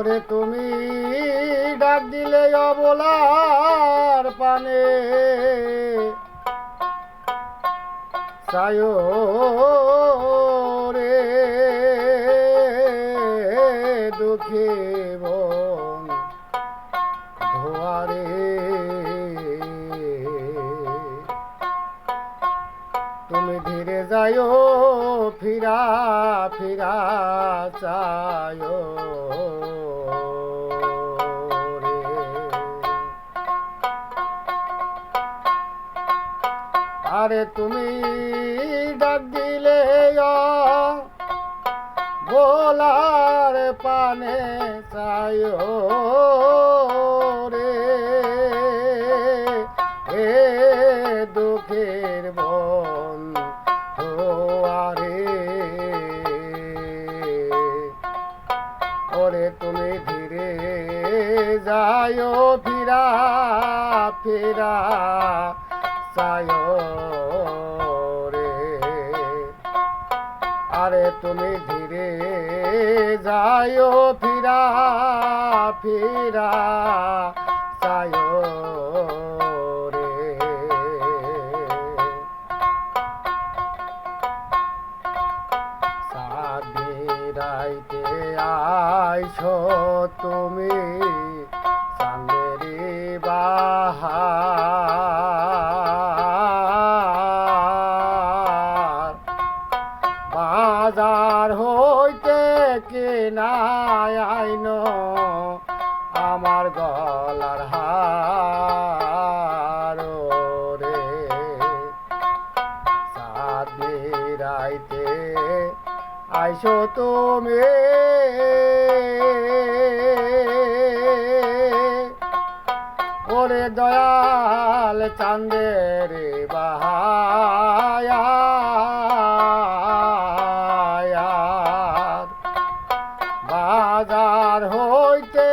ওরে তুমি ডাক দিলে অবলার পানে। সায়ো রে দুঃখী বন, ধোয়ারে। তুমি ধীরে যাইও ফিরা ফিরা চায়ো। আরে তুমি ডাক দিলে ভোলার পানে চায়ো রে। এ দুঃখের বন আরে। ওরে তুমি ধীরে যায়ও ফিরা ফিরা। চায়ো রে আরে তুমি ধীরে যায়ও ফিরা ফিরা চায়ো রে সাদিরাইতে আইছো তুমি চাঁদেরি বাহার কেনায় আইন আমার গলার হার রে সাদি রাইতে আইসো তুমি। ওরে দয়াল চান্দের বাহায়ার বাজার হইতে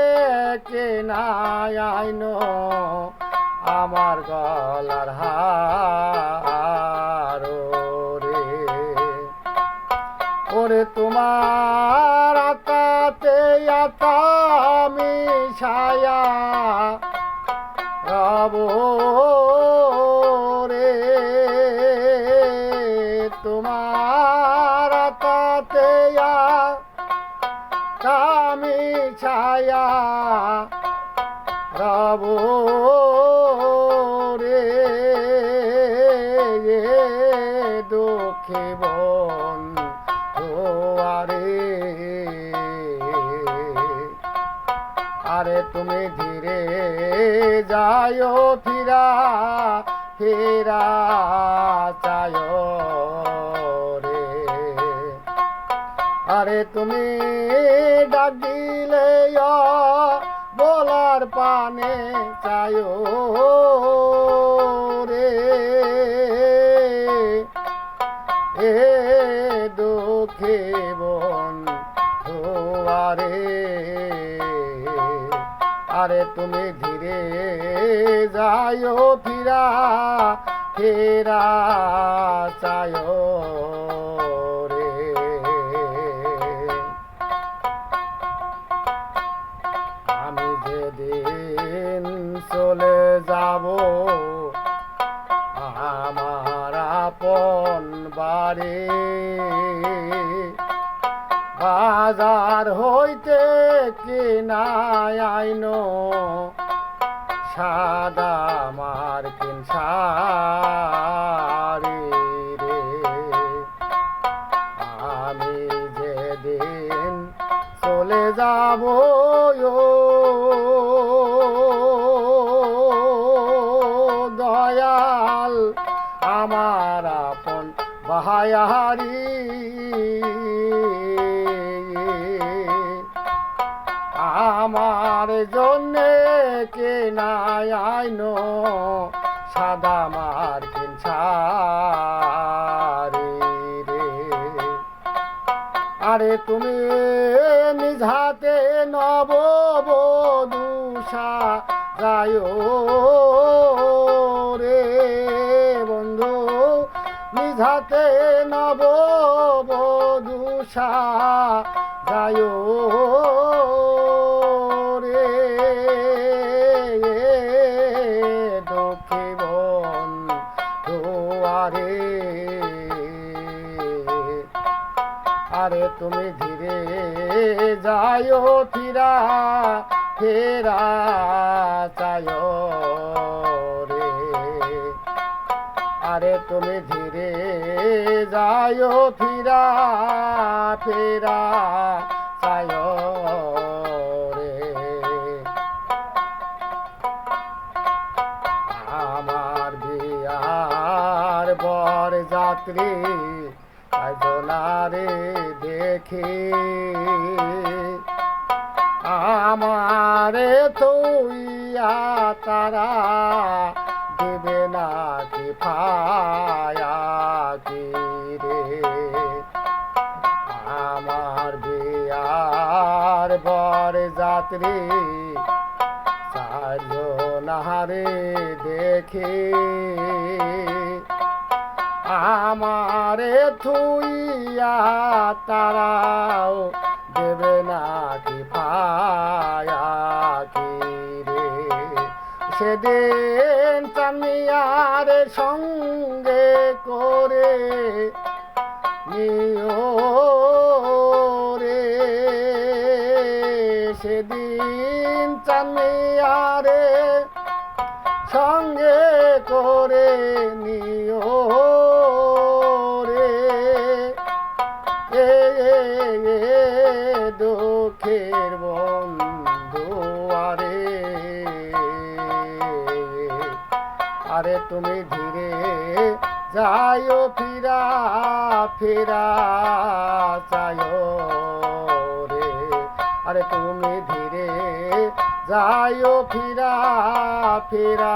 কেনায় আইন, আমার গলার হার রে ওরে তোমার আতাতে আতামি ছায়া রব রে তোমার আতাতে কামি ছায়া রব রে দুঃখে বন আরে আরে তুমি ধীরে যায়ও ফিরা ফিরা চায়ো রে। আরে তুমি চায়ো রে। এ দুঃখে বন আরে আরে তুমি ধীরে যায়ও ফিরা, ফেরা চায়ো আমি যেদিন চলে যাব। আমার আপন বাড়ি। বাজার হইতে কিনায় আইন। সাদা মার্কিন শাড়ি রে। আমি যেদিন চলে যাব বাহায়ারি আমার জন্যে কে নাই আইন, সাদা মার্কিন শাড়ি রে। আরে তুমি নিজ হাতে নব বধূষা গায় ধাতে নব বধূষা যায় রে। দক্ষিবন আরে আরে তুমি ধীরে যায় ফিরা ফেরা চায়। আরে তুমি ধীরে যায়ো ফিরা, ফেরা, চায় রে। আমার বিয়ার বর যাত্রী রে দেখে। আমারে তুইয়া তারা দেবে না রে। আমার চারজনারে দেখে। আমারে থুইয়া তারাও দেবে না কি পায়া সেদিন চামিয়ার সঙ্গে করে নিও রে। সেদিন চামিয়ারে সঙ্গে করে নিও রে। এ, দুঃখের বন্ধু আরে তুমি ধীরে যাইও ফিরা ফেরা চায়ও রে। আরে তুমি ধীরে যাইও ফিরা ফিরা